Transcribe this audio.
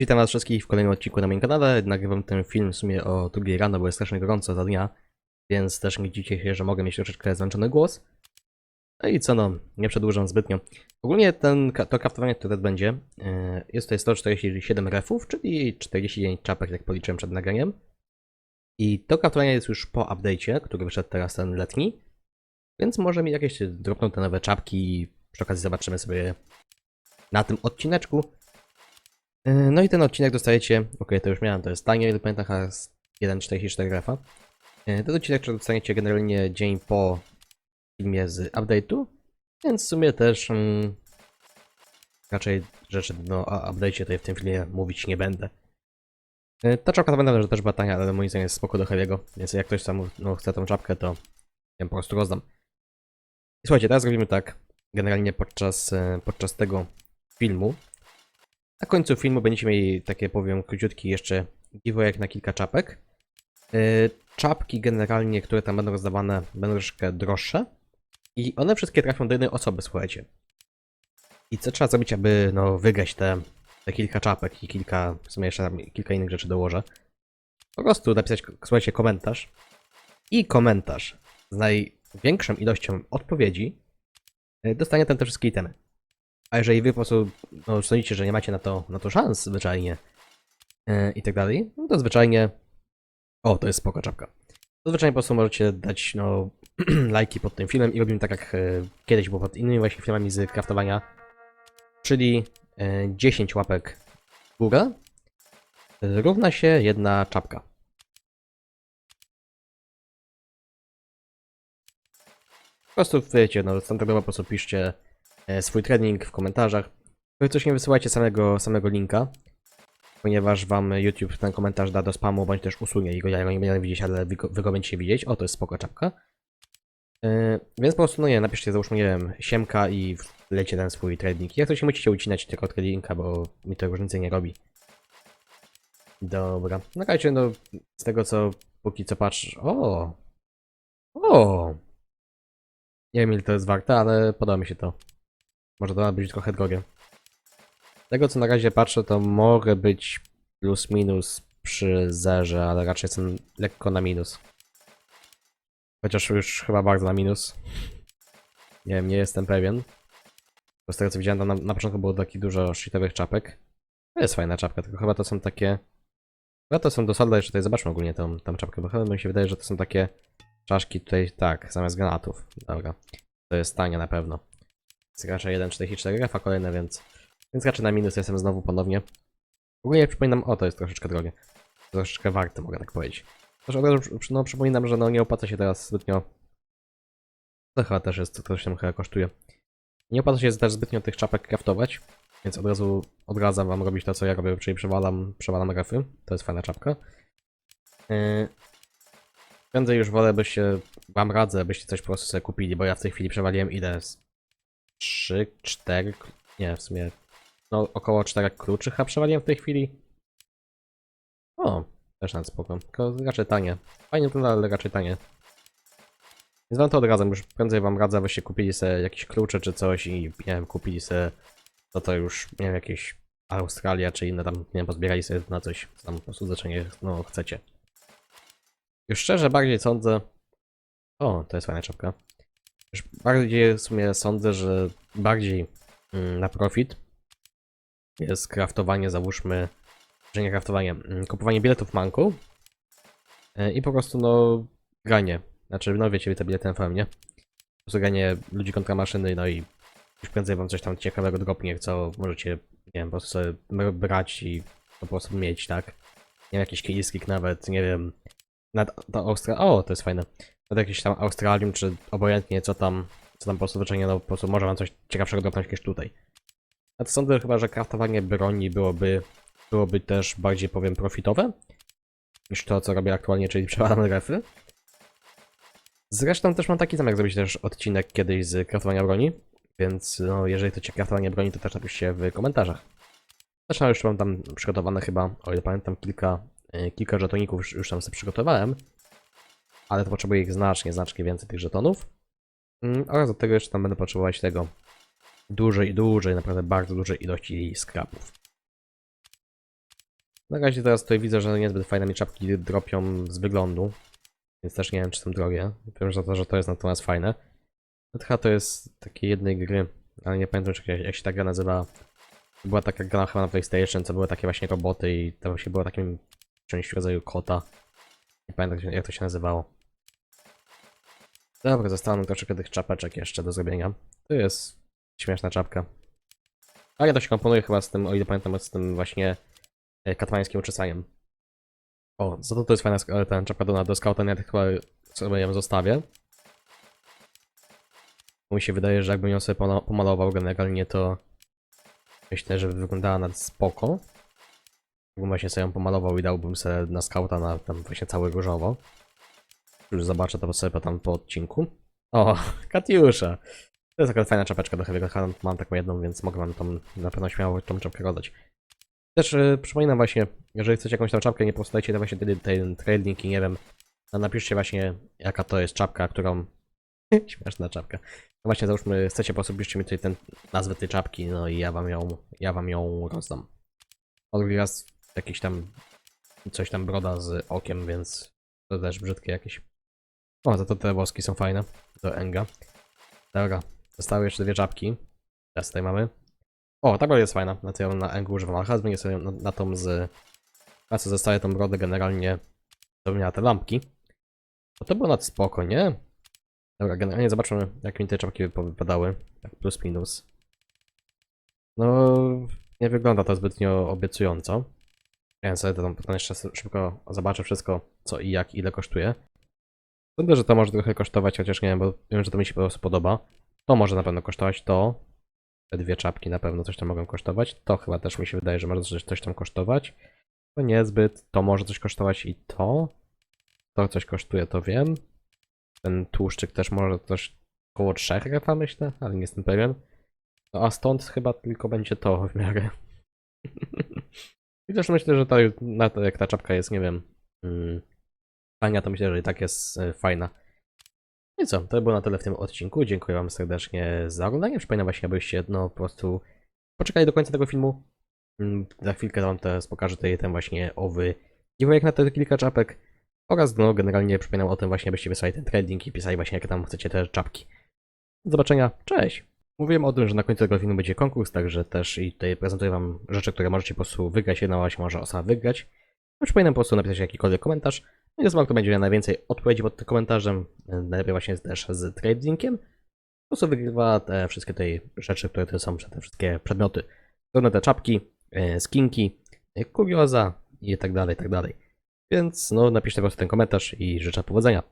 Witam was wszystkich w kolejnym odcinku na moim kanale. Nagrywam ten film w sumie o drugiej rano, bo jest strasznie gorąco za dnia, więc też nie dziwicie się, że mogę mieć troszeczkę zmęczony głos. No i co no, nie przedłużam zbytnio. Ogólnie ten, to kraftowanie, które będzie, e, jest tutaj 147 refów, czyli 49 czapek, jak policzyłem przed nagraniem. I to kraftowanie jest już po update'cie, który wyszedł teraz ten letni, więc może mi jakieś dropną te nowe czapki przy okazji zobaczymy sobie na tym odcineczku. Yy, No i ten odcinek dostajecie, ok, to już miałem, to jest tanie, ile pamiętam, chyba z 1.44 refa. Yy, Ten odcinek dostaniecie generalnie dzień po filmie z update'u, więc w sumie też mm, raczej rzeczy no, o update'cie tutaj w tym filmie mówić nie będę. Yy, Ta czapka to będę, że też była tania, ale moim zdaniem jest spoko do Heavy'ego, więc jak ktoś tam no, chce tą czapkę, to ja po prostu rozdam. I słuchajcie, teraz robimy tak, generalnie podczas, e, podczas tego filmu, na końcu filmu będziecie mieli takie, powiem, króciutki jeszcze giveaway na kilka czapek. Yy, czapki generalnie, które tam będą rozdawane, będą troszkę droższe. I one wszystkie trafią do jednej osoby, słuchajcie. I co trzeba zrobić, aby no, wygrać te, te kilka czapek i kilka, w sumie jeszcze tam kilka innych rzeczy dołożę. Po prostu napisać, słuchajcie, komentarz. I komentarz z największą ilością odpowiedzi yy, dostanie ten te wszystkie itemy. A jeżeli wy po prostu no, sądzicie, że nie macie na to, na to szans zwyczajnie e, i tak dalej, no to zwyczajnie... O, to jest spoko czapka. To zwyczajnie po prostu możecie dać no, lajki pod tym filmem i robimy tak jak e, kiedyś było pod innymi właśnie filmami z craftowania, czyli e, 10 łapek w górę równa się jedna czapka. Po prostu wiecie, no standardowo po prostu piszcie swój trening w komentarzach. Jeżeli coś nie wysyłajcie samego, samego linka, ponieważ wam YouTube ten komentarz da do spamu, bądź też usunie i go ja go nie będę widzieć, ale wy go, będziecie widzieć. O, to jest spoko czapka. Yy, więc po prostu, no nie, napiszcie załóżmy, nie wiem, siemka i wlecie ten swój trading. Jak to się musicie ucinać tylko od tradinga, bo mi to różnicy nie robi. Dobra. No słuchajcie, no z tego co póki co patrz... O! O! Nie wiem ile to jest warte, ale podoba mi się to. Może to ma być trochę drogie. Z tego co na razie patrzę, to mogę być plus minus przy zerze, ale raczej jestem lekko na minus. Chociaż już chyba bardzo na minus. Nie wiem, nie jestem pewien. Bo z tego co widziałem, tam na, na początku było takich dużo shitowych czapek. To jest fajna czapka, tylko chyba to są takie... Chyba to są do solda, jeszcze tutaj zobaczmy ogólnie tą, tą czapkę, bo chyba mi się wydaje, że to są takie czaszki tutaj, tak, zamiast granatów. Dobra. To jest tanie na pewno. Raczej 1,44 refa kolejne, więc... Więc raczej na minus jestem znowu ponownie. Ogólnie przypominam, o to jest troszeczkę drogie. Troszeczkę warte, mogę tak powiedzieć. Też od razu no, przypominam, że no nie opłaca się teraz zbytnio... To chyba też jest, to się chyba kosztuje. Nie opłaca się też zbytnio tych czapek craftować, więc od razu odradzam wam robić to, co ja robię, czyli przewalam, przewalam refy. To jest fajna czapka. Yy... Prędzej już wolę, byście, wam radzę, byście coś po prostu sobie kupili, bo ja w tej chwili przewaliłem ile? 3, 4, nie, w sumie no około 4 kluczy chyba przewaliłem w tej chwili. O, też na spoko, tylko raczej tanie. Fajnie wygląda, ale raczej tanie. Więc wam to odradzam, już prędzej wam radzę, byście kupili sobie jakieś klucze czy coś i nie wiem, kupili sobie no to już, nie wiem, jakieś Australia czy inne tam, nie wiem, pozbierali sobie na coś, co tam po prostu zaczenie, no chcecie. Już szczerze bardziej sądzę... O, to jest fajna czapka. Bardziej w sumie sądzę, że bardziej mm, na profit jest kraftowanie, załóżmy, że nie kraftowanie, mm, kupowanie biletów manką e, i po prostu, no, granie. Znaczy, no wiecie, te bilety FM, nie? Po prostu granie ludzi kontra maszyny, no i już prędzej wam coś tam ciekawego dropnie, co możecie, nie wiem, po prostu sobie brać i po prostu mieć, tak? Nie wiem, jakiś killskik nawet, nie wiem, nad to Austra... O, to jest fajne. Nad jakimś tam Australium, czy obojętnie co tam, co tam po prostu zwyczajnie, no po prostu może wam coś ciekawszego dropnąć niż tutaj. A to sądzę chyba, że kraftowanie broni byłoby, byłoby też bardziej, powiem, profitowe niż to, co robię aktualnie, czyli przewalam refy. Zresztą też mam taki zamiar zrobić też odcinek kiedyś z kraftowania broni, więc no, jeżeli cię kraftowanie broni, to też napiszcie w komentarzach. Zresztą już mam tam przygotowane chyba, o ile pamiętam, kilka, y, kilka żetoników już, już tam sobie przygotowałem, ale to potrzebuję ich znacznie, znacznie więcej tych żetonów. Mm, Oraz do tego jeszcze tam będę potrzebować tego dużej, dużej, naprawdę bardzo dużej ilości scrapów. Na razie teraz tutaj widzę, że niezbyt fajne mi czapki dropią z wyglądu. Więc też nie wiem, czy są drogie. Wiem, że to, że to jest natomiast fajne. ETH to jest takiej jednej gry, ale nie pamiętam, jak, jak się ta gra nazywa. Była taka gra chyba na PlayStation, co były takie właśnie roboty i to właśnie było takim czymś w rodzaju kota. Nie pamiętam, jak to się nazywało. Dobra, zostało troszeczkę tych czapeczek jeszcze do zrobienia. To jest śmieszna czapka. Ale to się komponuje chyba z tym, o ile pamiętam, z tym właśnie e, katmańskim uczesaniem. O, za to to jest fajna sk- ten czapka do, do scouta, ja chyba sobie ją zostawię. Bo Mi się wydaje, że jakbym ją sobie pomalował generalnie, to myślę, że wyglądała na spoko. Jakbym właśnie sobie ją pomalował i dałbym sobie na scouta na tam właśnie cały różowo. Już zobaczę to sobie tam po odcinku. O, Katiusza! To jest taka fajna czapeczka do Hand. Mam taką jedną, więc mogę wam tą na pewno śmiało tą czapkę rozdać. Też yy, przypominam właśnie, jeżeli chcecie jakąś tam czapkę, nie posłuchajcie to właśnie ten, ten trail linki, nie wiem. No napiszcie właśnie, jaka to jest czapka, którą... Śmieszna czapka. No właśnie, załóżmy, chcecie, po prostu piszcie mi tutaj ten, nazwę tej czapki, no i ja wam ją, ja wam ją rozdam. A drugi raz jakiś tam, coś tam broda z okiem, więc to też brzydkie jakieś. O, za to te woski są fajne, do Enga. Dobra, zostały jeszcze dwie czapki. Teraz tutaj mamy. O, ta broda jest fajna, na ja na Engu używam, ale zmienię sobie na, na tą z... Na co zostaje tą brodę generalnie, to miała te lampki. No to było nad spoko, nie? Dobra, generalnie zobaczmy, jak mi te czapki wypadały. Tak plus minus. No, nie wygląda to zbytnio obiecująco. Ja sobie to tam jeszcze szybko zobaczę wszystko, co i jak, ile kosztuje. Sądzę, że to może trochę kosztować, chociaż nie wiem, bo wiem, że to mi się po prostu podoba. To może na pewno kosztować, to. Te dwie czapki na pewno coś tam mogą kosztować. To chyba też mi się wydaje, że może coś, coś tam kosztować. To niezbyt. To może coś kosztować i to. To coś kosztuje, to wiem. Ten tłuszczyk też może coś około 3 chyba myślę, ale nie jestem pewien. No a stąd chyba tylko będzie to w miarę. I też myślę, że ta, jak ta czapka jest, nie wiem, fajna, to myślę, że i tak jest e, fajna. No i co, to było na tyle w tym odcinku. Dziękuję wam serdecznie za oglądanie. Przypominam właśnie, abyście no po prostu poczekali do końca tego filmu. Mm, Za chwilkę wam teraz pokażę tutaj ten właśnie owy giveaway na te kilka czapek. Oraz no generalnie przypominam o tym właśnie, abyście wysłali ten trading i pisali właśnie jakie tam chcecie te czapki. Do zobaczenia, cześć! Mówiłem o tym, że na końcu tego filmu będzie konkurs, także też i tutaj prezentuję wam rzeczy, które możecie po prostu wygrać. Jedna właśnie może osoba wygrać. No, przypominam po prostu napisać jakikolwiek komentarz. I osoba, kto będzie miał najwięcej odpowiedzi pod tym komentarzem, najlepiej właśnie też z tradingiem, po prostu wygrywa te wszystkie te rzeczy, które tutaj są, te wszystkie przedmioty. Zarówno te czapki, e, skinki, e, kurioza i tak dalej, tak dalej. Więc no napiszcie po prostu ten komentarz i życzę powodzenia.